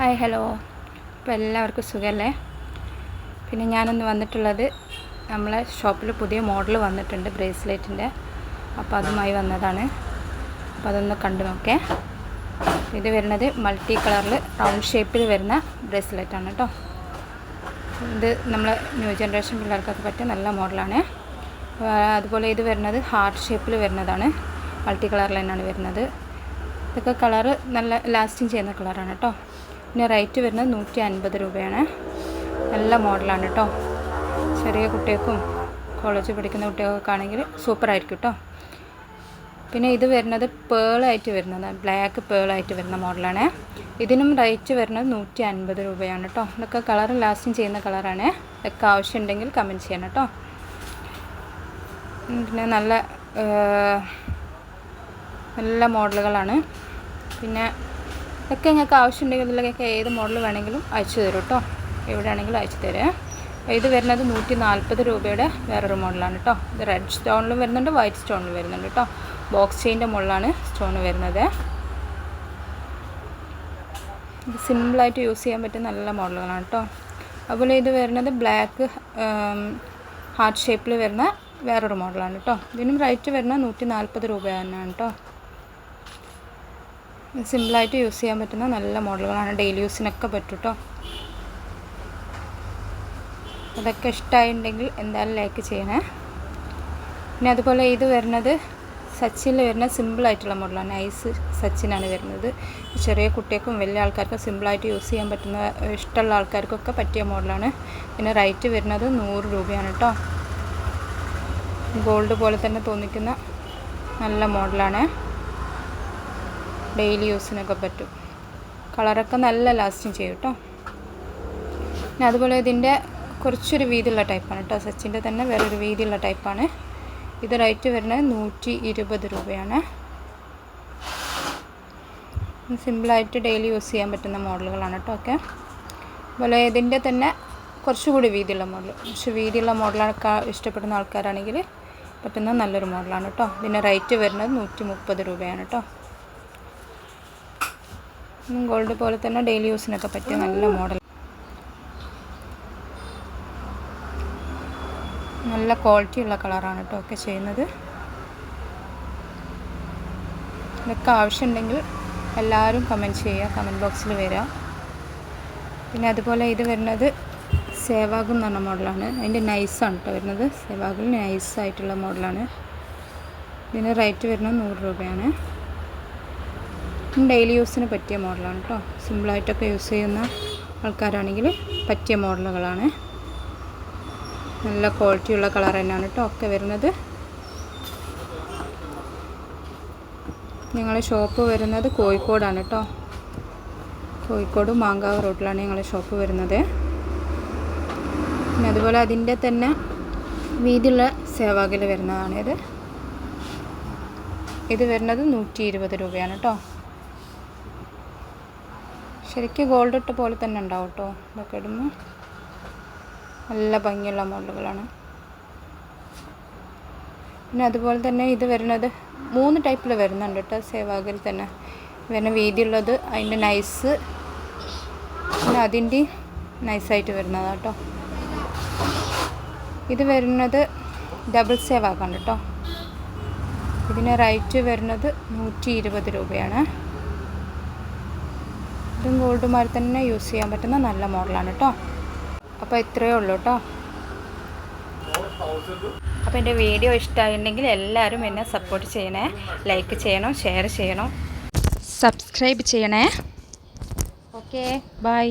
Hi hello. ഇപ്പോൾ എല്ലാവർക്കും സുഖമല്ലേ പിന്നെ ഞാനൊന്ന് വന്നിട്ടുള്ളത് നമ്മളെ ഷോപ്പിൽ പുതിയ മോഡൽ വന്നിട്ടുണ്ട് ബ്രേസ്ലെറ്റിന്റെ. അപ്പോൾ അതുമായി വന്നതാണ്. അപ്പോൾ അതൊന്ന് കണ്ടു നോക്കേ. ഇത് വരുന്നത് മൾട്ടി കളറിൽ റൗണ്ട് ഷേപ്പിൽ വരുന്ന ബ്രേസ്ലെറ്റാണ് കേട്ടോ. ഇത് നമ്മളെ ന്യൂ ജനറേഷൻ പിള്ളേർക്കൊക്കെ പറ്റിയ നല്ല മോഡലാണ്. അതുപോലെ ഇത് വരുന്നത് ഹാർട്ട് ഷേപ്പിൽ വരുന്നതാണ്. മൾട്ടി കളറിൽ തന്നെയാണ് വരുന്നത്. ഇതൊക്കെ കളറ് നല്ല ലാസ്റ്റിങ് ചെയ്യുന്ന കളറാണ് കേട്ടോ. പിന്നെ റേറ്റ് വരുന്നത് നൂറ്റി അൻപത് രൂപയാണ്. നല്ല മോഡലാണ് കേട്ടോ ചെറിയ കുട്ടികൾക്കും കോളേജിൽ പഠിക്കുന്ന കുട്ടികൾക്കൊക്കെ ആണെങ്കിൽ സൂപ്പറായിരിക്കും കേട്ടോ പിന്നെ ഇത് വരുന്നത് പേളായിട്ട് വരുന്നത് ബ്ലാക്ക് പേളായിട്ട് വരുന്ന മോഡലാണ്. ഇതിനും റേറ്റ് വരുന്നത് നൂറ്റി അൻപത് രൂപയാണ് കേട്ടോ ഇതൊക്കെ കളർ ലാസ്റ്റിങ് ചെയ്യുന്ന കളറാണ്. ഇതൊക്കെ ആവശ്യമുണ്ടെങ്കിൽ കമന്റ് ചെയ്യണം കേട്ടോ പിന്നെ നല്ല നല്ല മോഡലുകളാണ്. പിന്നെ ഇതൊക്കെ ഞങ്ങൾക്ക് ആവശ്യമുണ്ടെങ്കിൽ ഇതിലൊക്കെ ഏത് മോഡൽ വേണമെങ്കിലും അയച്ചു തരും കേട്ടോ. എവിടെയാണെങ്കിലും അയച്ചു തരാം. ഇത് വരുന്നത് നൂറ്റി നാൽപ്പത് രൂപയുടെ വേറൊരു മോഡലാണ് കേട്ടോ. ഇത് റെഡ് സ്റ്റോണിലും വരുന്നുണ്ട് വൈറ്റ് സ്റ്റോണിലും വരുന്നുണ്ട് കേട്ടോ. ബോക്സ് ചെയിന്റെ മുകളിലാണ് സ്റ്റോൺ വരുന്നത്. ഇത് സിമ്പിളായിട്ട് യൂസ് ചെയ്യാൻ പറ്റിയ നല്ല മോഡലുകളാണ് കേട്ടോ. അതുപോലെ ഇത് വരുന്നത് ബ്ലാക്ക് ഹാർട്ട് ഷേപ്പിൽ വരുന്ന വേറൊരു മോഡലാണ് കേട്ടോ. ഇതിനും റേറ്റ് വരുന്നത് നൂറ്റി നാൽപ്പത് രൂപ തന്നെയാണ് കേട്ടോ. സിമ്പിളായിട്ട് യൂസ് ചെയ്യാൻ പറ്റുന്ന നല്ല മോഡലുകളാണ് ഡെയിലി യൂസിനൊക്കെ പറ്റും കേട്ടോ അതൊക്കെ ഇഷ്ടമായിട്ടുണ്ടെങ്കിൽ എന്തായാലും ലൈക്ക് ചെയ്യണേ. പിന്നെ അതുപോലെ ഇത് വരുന്നത് സച്ചിനിൽ വരുന്ന സിമ്പിളായിട്ടുള്ള മോഡലാണ്. ഐസ് സച്ചിനാണ് വരുന്നത്. ചെറിയ കുട്ടികൾക്കും വലിയ ആൾക്കാർക്കും സിമ്പിളായിട്ട് യൂസ് ചെയ്യാൻ പറ്റുന്ന ഇഷ്ടമുള്ള ആൾക്കാർക്കൊക്കെ പറ്റിയ മോഡലാണ്. പിന്നെ റേറ്റ് വരുന്നത് നൂറ് രൂപയാണ് കേട്ടോ ഗോൾഡ് പോലെ തന്നെ തോന്നിക്കുന്ന നല്ല മോഡലാണ്. ഡെയിലി യൂസിനൊക്കെ പറ്റും. കളറൊക്കെ നല്ല ലാസ്റ്റിങ് ചെയ്യും കേട്ടോ പിന്നെ അതുപോലെ ഇതിന്റെ കുറച്ചൊരു വീതിയുള്ള ടൈപ്പാണ് കേട്ടോ സച്ചിന്റെ തന്നെ വേറൊരു വീതിയുള്ള ടൈപ്പാണ്. ഇത് റേറ്റ് വരുന്നത് നൂറ്റി ഇരുപത് രൂപയാണ്. സിമ്പിളായിട്ട് ഡെയിലി യൂസ് ചെയ്യാൻ പറ്റുന്ന മോഡലുകളാണ് കേട്ടോ ഒക്കെ. അതുപോലെ ഇതിന്റെ തന്നെ കുറച്ചുകൂടി വീതിയുള്ള മോഡൽ കുറച്ച് വീതിയുള്ള മോഡലൊക്കെ ഇഷ്ടപ്പെടുന്ന ആൾക്കാരാണെങ്കിൽ പറ്റുന്ന നല്ലൊരു മോഡലാണ് കേട്ടോ ഇതിന്റെ റേറ്റ് വരുന്നത് നൂറ്റി മുപ്പത് രൂപയാണ് കേട്ടോ ഗോൾഡ് പോലെ തന്നെ ഡെയിലി യൂസിനൊക്കെ പറ്റിയ നല്ല മോഡൽ നല്ല ക്വാളിറ്റി ഉള്ള കളറാണ് കേട്ടോ ഒക്കെ ചെയ്യുന്നത്. ഇതൊക്കെ ആവശ്യമുണ്ടെങ്കിൽ എല്ലാവരും കമന്റ് ചെയ്യുക കമന്റ് ബോക്സിൽ വരിക. പിന്നെ അതുപോലെ ഇത് വരുന്നത് സേവാഗും എന്ന് പറഞ്ഞ മോഡലാണ് അതിന്റെ നൈസാണ് കേട്ടോ വരുന്നത്. സേവാഗിൽ നൈസായിട്ടുള്ള മോഡലാണ് ഇതിന് റേറ്റ് വരുന്നത് നൂറ് രൂപയാണ്. ഡെയിലി യൂസിന് പറ്റിയ മോഡലാണ് കേട്ടോ സിമ്പിളായിട്ടൊക്കെ യൂസ് ചെയ്യുന്ന ആൾക്കാരാണെങ്കിൽ പറ്റിയ മോഡലുകളാണ് നല്ല ക്വാളിറ്റിയുള്ള കളർ തന്നെയാണ് കേട്ടോ ഒക്കെ വരുന്നത്. ഞങ്ങളുടെ ഷോപ്പ് വരുന്നത് കോഴിക്കോടാണ് കേട്ടോ കോഴിക്കോട് മാങ്കാവ് റോഡിലാണ് ഞങ്ങളുടെ ഷോപ്പ് വരുന്നത്. പിന്നെ അതുപോലെ അതിന്റെ തന്നെ വീതിയുള്ള സേവാഗിൽ വരുന്നതാണിത്. ഇത് വരുന്നത് നൂറ്റി ഇരുപത് രൂപയാണ് കേട്ടോ ശരിക്കും ഗോൾഡ് ഇട്ട പോലെ തന്നെ ഉണ്ടാവും കേട്ടോ ഇതൊക്കെ ഇടുമ്പോൾ നല്ല ഭംഗിയുള്ള മോഡലുകളാണ്. പിന്നെ അതുപോലെ തന്നെ ഇത് വരുന്നത് മൂന്ന് ടൈപ്പിൽ വരുന്നുണ്ട് കേട്ടോ സേവാഗിൽ തന്നെ. വരുന്ന വീതിയുള്ളത് അതിന്റെ നൈസ് പിന്നെ അതിന്റെ നൈസായിട്ട് വരുന്നതാണ് കേട്ടോ ഇത് വരുന്നത് ഡബിൾ സേവാക്കാണ് കേട്ടോ ഇതിന് റേറ്റ് വരുന്നത് നൂറ്റി ഇരുപത് രൂപയാണ്. ഇതും മാതിരി തന്നെ യൂസ് ചെയ്യാൻ പറ്റുന്ന നല്ല മോഡലാണ് കേട്ടോ അപ്പോൾ ഇത്രയേ ഉള്ളൂ കേട്ടോ അപ്പോൾ എന്റെ വീഡിയോ ഇഷ്ടമായിട്ടുണ്ടെങ്കിൽ എല്ലാവരും എന്നെ സപ്പോർട്ട് ചെയ്യണേ. ലൈക്ക് ചെയ്യണം ഷെയർ ചെയ്യണം. സബ്സ്ക്രൈബ് ചെയ്യണേ. Okay bye